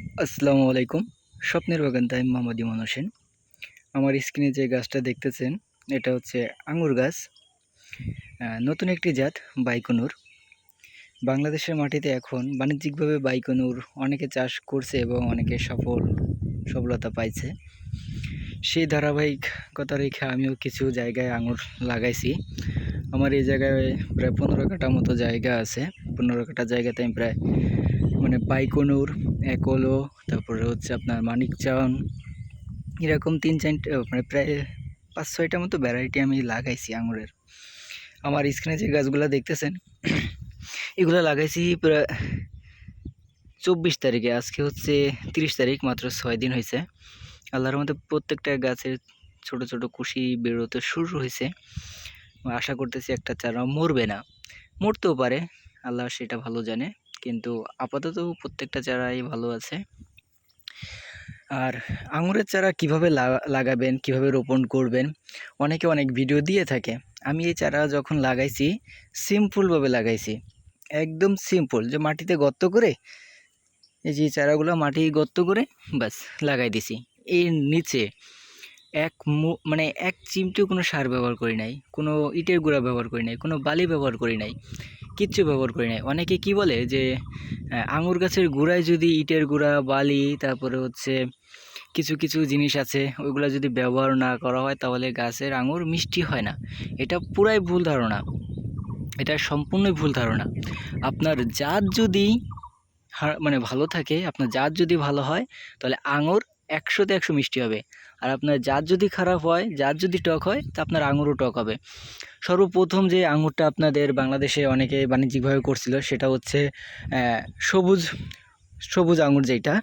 আসসালামু আলাইকুম। স্বপ্নের বাগান, তাই ইমান হোসেন। আমার স্ক্রিনে যে গাছটা দেখতেছেন, এটা হচ্ছে আঙুর গাছ। নতুন একটি জাত, বাইকনুর। বাংলাদেশের মাটিতে এখন বাণিজ্যিকভাবে বাইকনুর অনেকে চাষ করছে এবং অনেকে সফল, সফলতা পাইছে। সেই ধারাবাহিকতা রেখে আমিও কিছু জায়গায় আঙুর লাগাইছি। আমার এই জায়গায় প্রায় পনেরো কাটা মতো জায়গা আছে। পনেরো কাটা জায়গাতে আমি প্রায় মানে বাইকনুর একলো তারপরে হচ্ছে আপনার মানিকচান এরকম তিন চারটে মানে প্রায় পাঁচ, ছয়টা মতো ভ্যারাইটি আমি লাগাইছি আঙুরের। আমার স্ক্রিনে যে গাছগুলো দেখতেছেন, এগুলো লাগাইছি প্রায় চব্বিশ তারিখে, আজকে হচ্ছে তিরিশ তারিখ, মাত্র ছয় দিন হয়েছে আল্লাহর মধ্যে প্রত্যেকটা গাছের ছোট ছোট কুশি বেরোতে শুরু হয়েছে আশা করতেছি একটা চারা মরবে না। মরতেও পারে, আল্লাহ সেটা ভালো জানে। কিন্তু আপাতত প্রত্যেকটা চারাই ভালো আছে। আর আঙুরের চারা কীভাবে লাগাবেন, কীভাবে রোপণ করবেন, অনেকে অনেক ভিডিও দিয়ে থাকে। আমি এই চারা যখন লাগাইছি সিম্পলভাবে লাগাইছি। একদম সিম্পল যে মাটিতে গর্ত করে, এই যে চারাগুলো মাটি গর্ত করে, ব্যাস, লাগাই দিছি। এর নিচে এক মানে এক চিমটিও কোনো সার ব্যবহার করি নাই, কোনো ইটের গুঁড়া ব্যবহার করি নাই, কোনো বালি ব্যবহার করি নাই, কিচ্ছু ব্যবহার করি নাই। অনেকে কি বলে যে আঙুর গাছের গুঁড়ায় যদি ইটের গুঁড়া, বালি, তারপরে হচ্ছে কিছু কিছু জিনিস আছে, ওইগুলো যদি ব্যবহার না করা হয়, তাহলে গাছের আঙুর মিষ্টি হয় না। এটা পুরাই ভুল ধারণা। এটা সম্পূর্ণই ভুল ধারণা। আপনার জাত যদি মানে ভালো থাকে, আপনার জাত যদি ভালো হয়, তাহলে আঙুর একশোতে একশো মিষ্টি হবে। আর আপনার জাত যদি খারাপ হয়, জাত যদি টক হয়, তা আপনার আঙুরও টক হবে। সর্বপ্রথম যে আঙুরটা আপনাদের বাংলাদেশে অনেকে বাণিজ্যিকভাবে করছিল, সেটা হচ্ছে সবুজ সবুজ আঙুর যেটা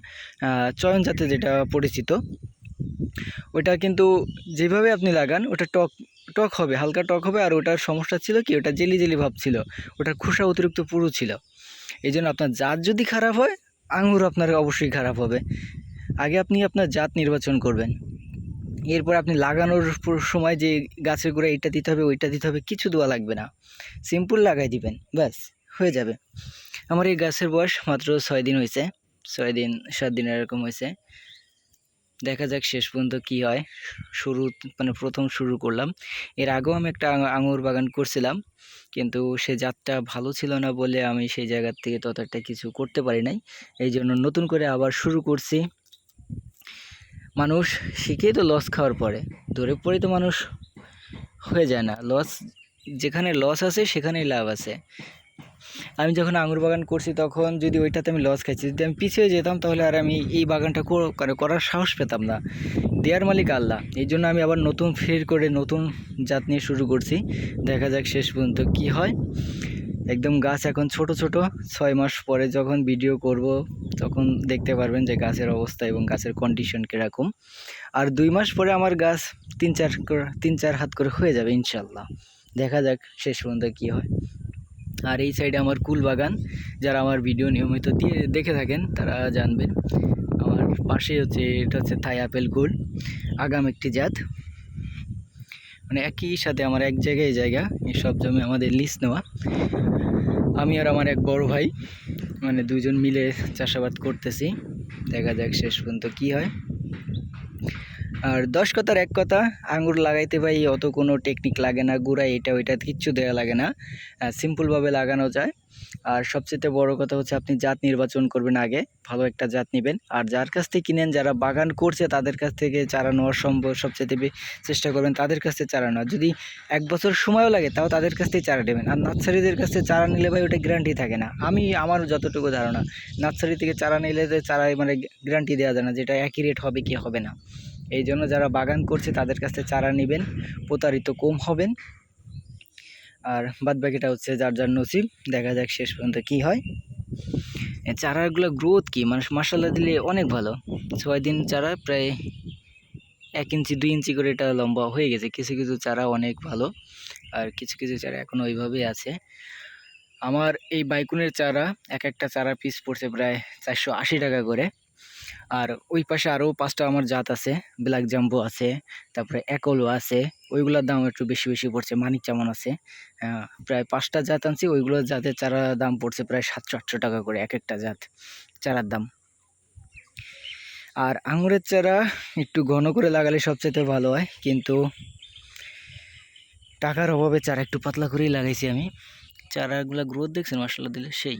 চয়ন জাতে যেটা পরিচিত, ওটা কিন্তু যেভাবে আপনি লাগান, ওটা টক টক হবে, হালকা টক হবে, আর ওটার সমস্যা ছিল কি, ওটা জেলি জেলি ভাব ছিল, ওটার খোসা অতিরিক্ত পুরু ছিল। এই জন্য আপনার জাত যদি খারাপ হয়, আঙুর আপনার অবশ্যই খারাপ হবে। আগে আপনি আপনার জাত নির্বাচন করবেন। এরপর আপনি লাগানোর সময় যে গাছের গোড়ায় এটা দিতে হবে, ওইটা দিতে হবে, কিছু দেওয়া লাগবে না। সিম্পল লাগাই দিবেন, ব্যাস, হয়ে যাবে। আমার এই গাছের বয়স মাত্র ছয় দিন হয়েছে, ছয় দিন, সাত দিন এরকম হয়েছে। দেখা যাক শেষ পর্যন্ত কি হয়। শুরু মানে প্রথম শুরু করলাম। এর আগেও আমি একটা আঙুর বাগান করছিলাম, কিন্তু সে জাতটা ভালো ছিল না বলে আমি সেই জায়গার থেকে ততটা কিছু করতে পারি নাই। এই জন্য নতুন করে আবার শুরু করছি। মানুষ শিখেই তো লস খাওয়ার পরে। ধরে পড়ে তো মানুষ হয়ে যায় না। লস যেখানে লস আছে, সেখানেই লাভ আছে। আমি যখন আঙুর বাগান করছি, তখন যদি ওইটাতে আমি লস খাইছি, যদি আমি পিছিয়ে যেতাম, তাহলে আর আমি এই বাগানটা মানে করার সাহস পেতাম না। দেয়ার মালিক আল্লাহ। এই জন্য আমি আবার নতুন ফের করে নতুন জাত নিয়ে শুরু করছি। দেখা যাক শেষ পর্যন্ত কি হয়। একদম গাছ এখন ছোট ছোট, ছয় মাস পরে যখন ভিডিও করব, তখন দেখতে পারবেন যে গাছের অবস্থা এবং গাছের কন্ডিশন কীরকম। আর দুই মাস পরে আমার গাছ তিন চার তিন চার হাত করে হয়ে যাবে ইনশাল্লাহ। দেখা যাক শেষ পর্যন্ত কী হয়। আর এই সাইডে আমার কুল বাগান, যারা আমার ভিডিও নিয়মিত দিয়ে দেখে থাকেন, তারা জানবেন। আমার পাশে হচ্ছে, এটা হচ্ছে থাই আপেল কুল আগাম একটি জাত। মানে একই সাথে আমার এক জায়গায় জায়গা, এই সব জমি আমাদের লিজ নেওয়া। আমি আর আমার এক বড় ভাই মানে দুজন মিলে চাষাবাদ করতেছি। দেখা যাক শেষ পর্যন্ত কি হয়। আর দশ কথার এক কথা আঙুর লাগাইতে ভাই অত কোনো টেকনিক লাগে না, গুড়া এটা ওইটা কিচ্ছু দেওয়া লাগে না সিম্পলভাবে লাগানো যায়। আর সবচেয়ে বড় কথা হচ্ছে আপনি জাত নির্বাচন করবেন আগে, ভালো একটা জাত নেবেন। আর যার কাছ থেকে কিনেন, যারা বাগান করছে, তাদের কাছ থেকে চারা নেওয়ার সম্ভব সবচেয়ে চেষ্টা করবেন তাদের কাছ থেকে চারা নেওয়া যদি এক বছর সময়ও লাগে, তাও তাদের কাছ থেকে চারা নেবেন। আর নার্সারিদের কাছ থেকে চারা নিলে ভাই ওটা গ্যারান্টি থাকে না। আমি, আমার যতটুকু ধারণা, নার্সারি থেকে চারা নিলে চারা মানে গ্যারান্টি দেওয়া যায় না, যেটা একই রেট হবে কি হবে না। এই জন্য যারা বাগান করছে তাদের কাছ চারা নেবেন, প্রতারিত কম হবেন। আর বাদ বাকিটা হচ্ছে যার যার নসিব, দেখা যাক শেষ পর্যন্ত কি হয়। চারাগুলো গ্রোথ কি? মানুষ মশলা দিলে অনেক ভালো। ছয় দিন চারা প্রায় এক ইঞ্চি, দুই ইঞ্চি করে এটা লম্বা হয়ে গেছে। কিছু কিছু চারা অনেক ভালো। আর কিছু কিছু চারা এখনও ওইভাবেই আছে। আমার এই বাইকুনের চারা, এক একটা চারা পিস পড়ছে প্রায় চারশো আশি টাকা করে। আর ওই পাশে আরও পাঁচটা আমার জাত আছে ব্ল্যাক জাম্বো আছে, তারপরে একলো আছে, ওইগুলোর দাম একটু বেশি বেশি পড়ছে, মানিক চামন আছে। প্রায় পাঁচটা জাত আনছি, ওইগুলোর জাতের চারা দাম পড়ছে প্রায় সাতশো আটশো টাকা করে এক একটা জাত চারার দাম। আর আঙুরের চারা একটু ঘন করে লাগালে সবচেয়ে ভালো হয়, কিন্তু টাকার অভাবে চারা একটু পাতলা করেই লাগাইছি আমি। চারাগুলা গ্রোথ দেখছেন মাসাল্লাহ দিলে সেই।